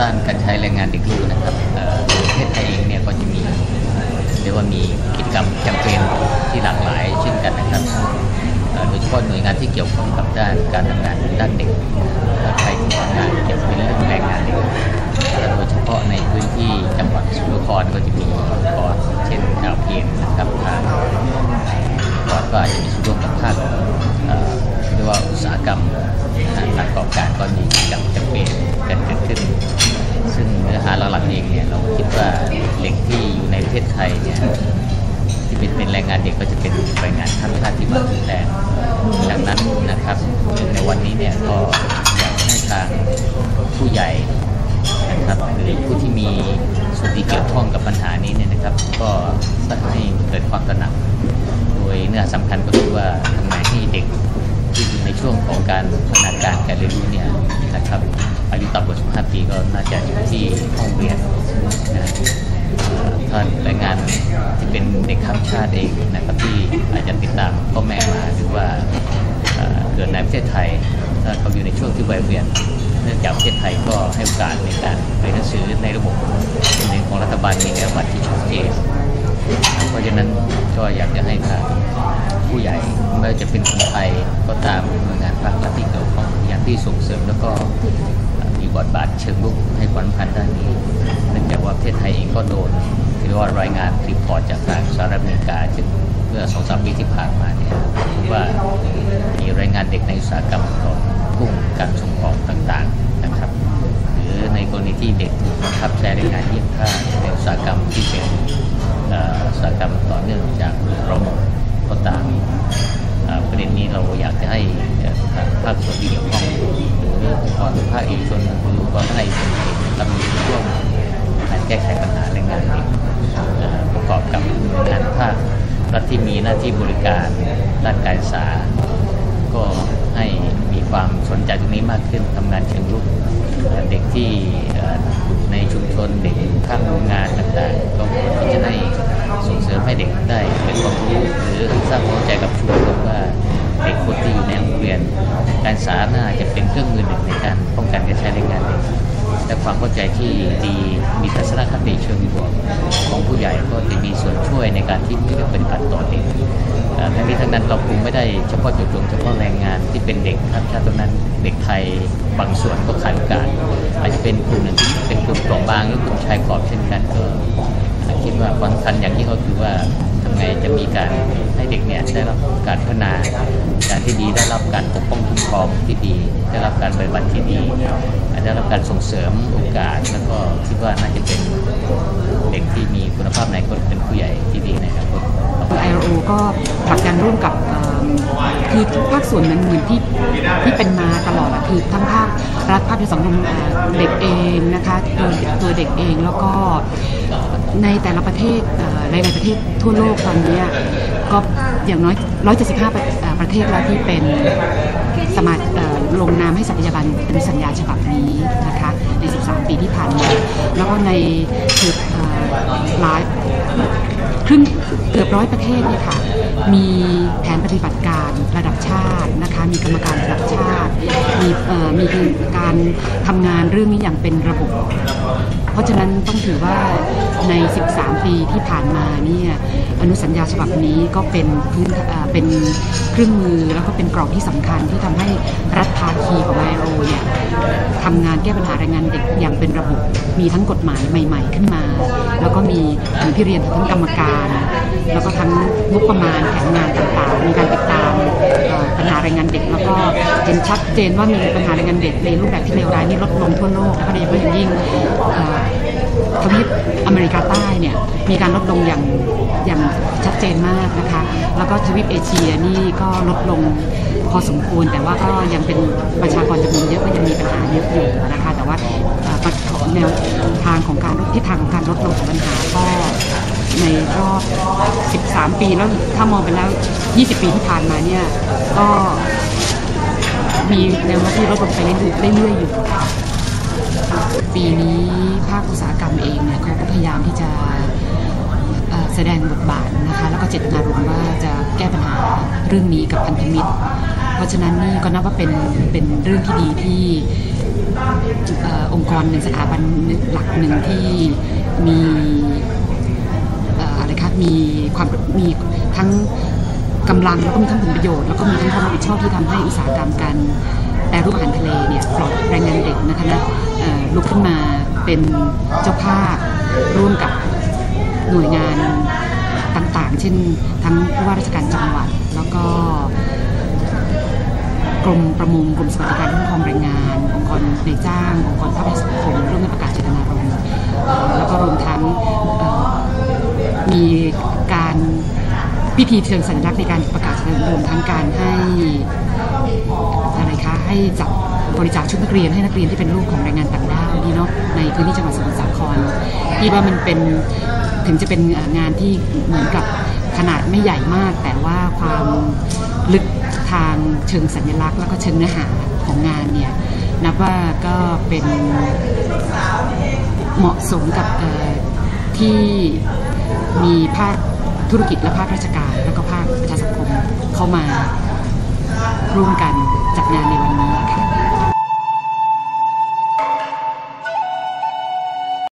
ต้านการใช้แรงงานเด็กรู้นะครับประเทศไทยเองเนี่ยก็จะมีเรียกว่ามีกิจกรรมแคมเปญที่หลากหลายเช่นกันนะครับโดยเฉพาะหน่วยงานที่เกี่ยวข้องกับด้านการทำงาน วันนี้เนี่ยก็อยากให้ทางผู้ใหญ่นะครับหรือผู้ที่มีส่วนที่เกี่ยวข้องกับปัญหานี้เนี่ยนะครับ ก็ให้เกิดความตระหนัก โดยเนื้อหาสำคัญก็คือว่าทำไมให้เด็กที่อยู่ในช่วงของการพัฒนาการการเรียนรู้เนี่ยนะครับอายุต่ำกว่า 15 ปีก็น่าจะอยู่ที่ห้องเรียนนะท่านแรงงานที่เป็นเด็กข้ามชาติเองนะครับที่อาจจะติดตามพ่อแม่มาหรือว่า เกิดในประเทศไทยถ้าเขาอยู่ในช่วงที่วัยเรียนเนื่องจากประเทศไทยก็ให้โอกาสในการเรียนหนังสือในระบบในของรัฐบาลมีนโยบายที่ชัดเจนเพราะฉะนั้นก็อยากจะให้ทางผู้ใหญ่ไม่ว่าจะเป็นคนไทยก็ตามหน่วยงานภาครัฐที่เกี่ยวข้องอย่างที่ส่งเสริมแล้วก็ บทบาทเชิงลุกให้ความสำคัญด้านนี้เนื่องจากว่าประเทศไทยเองก็โดนหรือว่ารายงานรีพอร์ตจากทางสหรัฐอเมริกาซึ่งเมื่อสองสามปีที่ผ่านมาเนี่ยพบว่ามีรายงานเด็กในอุตสาหกรรมของกุ้งการส่งออกต่างๆนะครับหรือในกรณีที่เด็กถูกบังคับใช้แรงงานเยี่ยมท่าในอุตสาหกรรมที่เป็นอุตสาหกรรมต่อเนื่องจากเราหมดก็ตามประเด็นนี้เราอยากจะให้ภาคส่วนที่เกี่ยวข้อง หรือองค์กรภาคเอกชนหรือองค์กรภาคเอกชนเองนะครับมีส่วนร่วมการแก้ไขปัญหาแรงงานเด็กเอ่อประกอบกับงานภาครัฐที่มีหน้าที่บริการด้านการศึกษา ก็ให้มีความสนใจตรงนี้มากขึ้นทำงานเชิงรุกเด็กที่อยู่ในชุมชนเด็กข้างโรงงานต่างๆก็ควรที่จะได้ส่งเสริมให้เด็กได้เป็นความรู้หรือสร้างความเข้าใจกับ ความเข้าใจที่ดีมีทัศนคติเชิงบวกของผู้ใหญ่ก็จะมีส่วนช่วยในการที่จะปฏิบัติต่อเด็กเอ่อทั้งนี้ทั้งนั้นเราคงไม่ได้เฉพาะจุดจงเฉพาะแรงงานที่เป็นเด็กครับถ้าตรงนั้นเด็กไทยบางส่วนก็ขาดโอกาสอาจจะเป็นกลุ่มหนึ่งเป็นกลุ่มเปราะบางหรือกลุ่มชายขอบเช่นกันก็คิดว่าความสำคัญอย่างยิ่งก็คือว่า ไงจะมีการให้เด็กเนี่ยได้รับการพัฒนาการที่ดีได้รับการปกป้องคุ้มครองที่ดี ได้รับการบริบัติที่ดีได้รับการส่งเสริมโอกาส แล้วก็คิดว่าน่าจะเป็นเด็กที่มีคุณภาพในคนเป็นผู้ใหญ่ที่ดีในอนาคต ต่อ ILO ก็ผลักดันร่วมกับคือทุกภาคส่วนมันเหมือนที่ที่เป็นมาตลอดอะคือทั้งภาครัฐภาคในสังคมเด็กเองนะคะตัวตัวเด็กเองแล้วก็ในแต่ละประเทศเอ่อหลายๆประเทศทั่วโลกตอนนี้ก็อย่างน้อย 175ประเอ่อประเทศแล้วที่เป็นสมาลงนามให้สัตยาบันเป็นสัญญาฉบับนี้นะคะใน 13 ปีที่ผ่านมาแล้วก็ในคือหลาย รึ่งเกือบร้อยประเทศเนี่ยค่ะมีแผนปฏิบัติการระดับชาตินะคะมีกรรมการระดับชาติ มีมีการทำงานเรื่องนี้อย่างเป็นระบบ เพราะฉะนั้นต้องถือว่าใน 13 ปีที่ผ่านมาเนี่ยอนุสัญญาฉบับนี้ก็เป็นพื้นเป็นเครื่องมือแล้วก็เป็นกรอบที่สำคัญที่ทำให้รัฐภาคีของ ILO เนี่ยทำงานแก้ปัญหาแรงงานเด็กอย่างเป็นระบบ มีทั้งกฎหมายใหม่ ๆ ขึ้นมา แล้วก็มีอย่างที่เรียนทั้งกรรมการแล้วก็ทั้งงบประมาณแผนงานต่างๆ มีการติดตามปัญหาแรงงานเด็ก แล้วก็เห็นชัดเจนว่ามีปัญหาแรงงานเด็กในรูปแบบที่เลวร้ายนี่ลดลงทั่วโลกนะคะโดยเฉพาะอย่างยิ่ง ทวีปอเมริกาใต้เนี่ยมีการลดลงอย่างอย่างชัดเจนมากนะคะ แล้วก็ทวีปเอเชียนี่ก็ลดลงพอสมควร แต่ว่าก็ยังเป็นประชากรจำนวนเยอะก็ยังมีปัญหาเยอะอยู่นะคะ แต่ว่าเอ่อปัจแนวทางของการทิศทางของการลดลงของปัญหาก็ในรอบ 13 ปีแล้วถ้ามองไปแล้ว 20 ปีที่ผ่านมาเนี่ยก็มีแนวโน้มที่ลดลงไปเรื่อยๆเรื่อยๆอยู่ปีนี้ ภาคอุตสาหกรรมเองเนี่ยเขาก็พยายามที่จะแสดงบทบาทนะคะแล้วก็เจตนารมณ์ว่าจะแก้ปัญหาเรื่องนี้กับพันธมิตร เพราะฉะนั้นนี่ก็นับว่าเป็นเป็นเรื่องที่ดีที่อองค์กรหนึ่งสถาบันหลักหนึ่งที่มีอะไรคะมีความมีทั้งกำลังแล้วก็มีทั้งผลประโยชน์แล้วก็มีทั้งความรับผิดชอบที่ทำให้อุตสาหกรรมการแปรรูปอาหารทะเลเนี่ยปลอดแรงงานเด็กนะคะนะ ลุกขึ้นมาเป็นเจ้าภาพร่วมกับหน่วยงานต่างๆ เช่นทั้งผู้ว่าราชการจังหวัด แล้วก็กรมประมงกรมสวัสดิการคุ้มครองแรงงาน องค์กรในจ้าง องค์กรภาคสังคมร่วมกันประกาศเจตนารมณ์แล้วก็รวมทั้งมีการพิธีเชิงสัญลักษณ์ในการประกาศเจตนารมณ์รวมทั้งการให้ ให้จับบริจาคชุดนักเรียนให้นักเรียนที่เป็นลูกของแรงงานต่างด้าวนี่เนาะในพื้นที่จังหวัดสมุทรสาครที่ว่ามันเป็นถึงจะเป็นงานที่เหมือนกับขนาดไม่ใหญ่มาก แต่ว่าความลึกทางเชิงสัญลักษณ์ แล้วก็เชิงเนื้อหาของงานเนี่ยนับว่าก็เป็นเหมาะสมกับที่มีภาคธุรกิจและภาคราชการ แล้วก็ภาคประชาสังคมเข้ามา ร่วมกันจัดงานในวันนี้ค่ะ